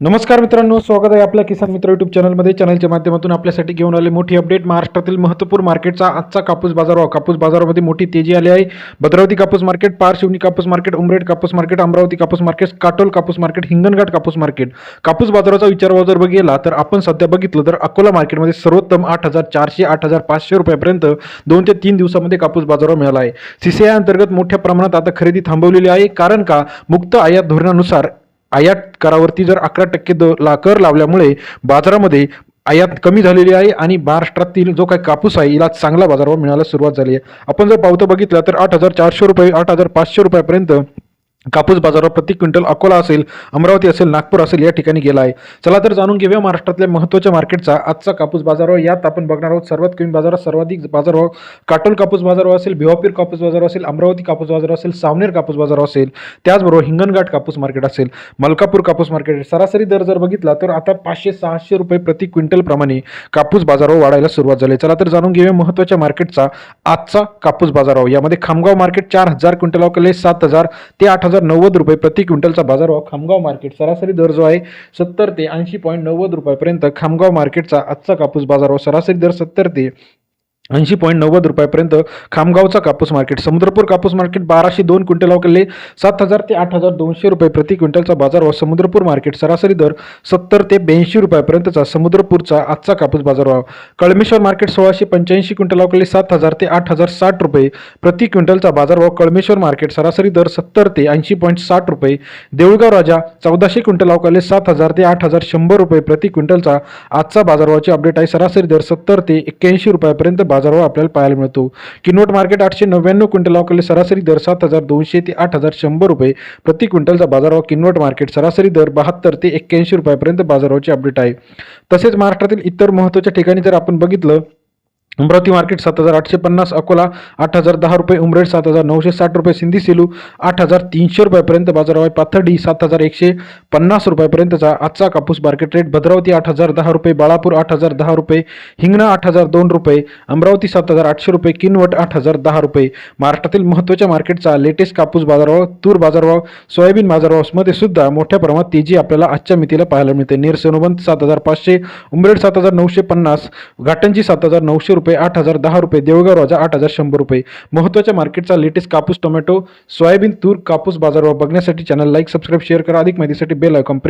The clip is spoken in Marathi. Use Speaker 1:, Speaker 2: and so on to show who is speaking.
Speaker 1: नमस्कार मित्रांनो स्वागत आहे आपल्या किसान मित्र युट्यूब चॅनलमध्ये चॅनलच्या माध्यमातून आपल्यासाठी घेऊन आले मोठी अपडेट महाराष्ट्रातील महत्त्वपूर्ण मार्केटचा आजचा कापूस बाजार हो कापूस बाजारामध्ये मोठी तेजी आली आहे. भद्रावती कापूस मार्केट पारशिवनी कापूस मार्केट उमरेड कापूस मार्केट अमरावती कापूस मार्केट काटोल कापूस मार्केट हिंगणघाट कापूस मार्केट कापूस बाजाराचा विचार जर बघितला तर आपण सध्या बघितलं तर अकोला मार्केटमध्ये सर्वोत्तम आठ हजार चारशे आठ हजार पाचशे रुपयापर्यंत दोन ते तीन दिवसामध्ये कापूस बाजारावर मिळाला आहे. सीसीआय अंतर्गत मोठ्या प्रमाणात आता खरेदी थांबवलेली आहे. कारण का? मुक्त आयात धोरणानुसार आयात करावरती जर अकरा टक्के द ला कर लावल्यामुळे बाजारामध्ये आयात कमी झालेली आहे आणि महाराष्ट्रातील जो काही कापूस आहे याला चांगला बाजारभाव मिळायला सुरुवात झाली आहे. आपण जर पावतं बघितलं तर आठ हजार चारशे रुपये आठ हजार पाचशे रुपयापर्यंत कापूस बाजारावर प्रति क्विंटल अकोला असेल अमरावती असेल नागपूर असेल या ठिकाणी गेला आहे. चला तर जाणून घेऊया महाराष्ट्रातल्या महत्त्वाच्या मार्केटचा आजचा कापूस बाजारावर यात आपण बघणार आहोत सर्वात कमी बाजारात सर्वाधिक बाजारभाव काटोल कापूस बाजारावर असेल भिवापीर कापूस बाजार असेल अमरावती कापूस बाजार असेल सावनेर कापूस बाजार असेल त्याचबरोबर हिंगणघाट कापूस मार्केट असेल मलकापूर कापूस मार्केट सरासरी दर जर बघितला तर आता पाचशे सहाशे रुपये प्रति क्विंटलप्रमाणे कापूस बाजारावर वाढायला सुरुवात झाली चला तर जाणून घेऊया महत्त्वाच्या मार्केटचा आजचा कापूस बाजारावर यामध्ये खामगाव मार्केट चार हजार क्विंटल अवकले सात हजार ते आठ हजार नव्वद रुपये प्रति क्विंटलचा बाजारभाव खामगाव मार्केट सरासरी दर जो आहे सत्तर ते ऐंशी पॉईंट नव्वद रुपयापर्यंत खामगाव मार्केटचा आजचा कापूस बाजारभाव सरासरी दर सत्तर ते ऐंशी पॉईंट नव्वद रुपयापर्यंत खामगावचा कापूस मार्केट समुद्रपूर कापूस मार्केट बाराशे दोन क्विंटल अवकले सात हजार ते आठ हजार दोनशे रुपये प्रति क्विंटलचा बाजार व समुद्रपूर मार्केट सरासरी दर सत्तर ते ब्याऐंशी रुपयापर्यंतचा समुद्रपूरचा आजचा कापूस बाजार व्हावा कळमेश्वर मार्केट सोळाशे पंच्याऐंशी क्विंटल अवकले सात हजार ते आठ हजार साठ रुपये प्रति क्विंटलचा बाजार भाव. कळमेश्वर मार्केट सरासरी दर सत्तर ते ऐंशी पॉईंट साठ रुपये देऊळगाव राजा चौदाशे क्विंटल अवकाले सात हजार ते आठ हजार शंभर रुपये प्रति क्विंटलचा आजचा बाजारभावाची अपडेट आहे. सरासरी दर सत्तर ते एक्क्याऐंशी रुपयापर्यंत बाजारभाव आपल्याला पाहायला मिळतो. किनवट मार्केट आठशे नव्याण्णव क्विंटल अवकाले सरासरी दर सात हजार दोनशे ते आठ हजार शंभर रुपये प्रति क्विंटलचा बाजारभाव किनवट मार्केट. सरासरी दर बहात्तर ते एक्क्याऐंशी रुपयापर्यंत बाजारभावाची अपडेट आहे. तसेच महाराष्ट्रातील इतर महत्त्वाच्या ठिकाणी जर आपण बघितलं अमरावती मार्केट सात हजार आठशे पन्नास अकोला आठ हजार दहा रुपये उमरेड सात हजार नऊशे साठ रुपये सिंधी सेलू आठ हजार तीनशे रुपयापर्यंत बाजारभाव आहे. पाथर्डी सात हजार एकशे पन्नास रुपयापर्यंतचा आजचा कापूस मार्केट रेट भद्रावती आठ हजार दहा रुपये बाळापूर आठ हजार दहा रुपये हिंगणा आठ हजार दोन रुपये अमरावती सात हजार आठशे रुपये किनवट आठ हजार दहा रुपये. महाराष्ट्रातील महत्त्वाच्या मार्केटचा लेटेस्ट कापूस बाजारभाव तूर बाजारभाव सोयाबीन बाजारभावामध्ये सुद्धा मोठ्या प्रमाणात तेजी आपल्याला आजच्या मितीला पाहायला मिळते. नेर सोनोबंत सात हजार पाचशे उमरेड सात हजार नऊशे पन्नास घाटंजी सात हजार नऊशे रुपये आठ हजार दहा रुपये देवगाव राजा आठ हजार शंभर रुपये. महत्त्वाच्या मार्केटचा लेटेस्ट कापूस टोमॅटो सोयाबीन तूर कापूस बाजारभाव बघण्यासाठी चॅनल लाईक सबस्क्राईब शेअर करा. अधिक माहितीसाठी बेल आयकॉन प्रेस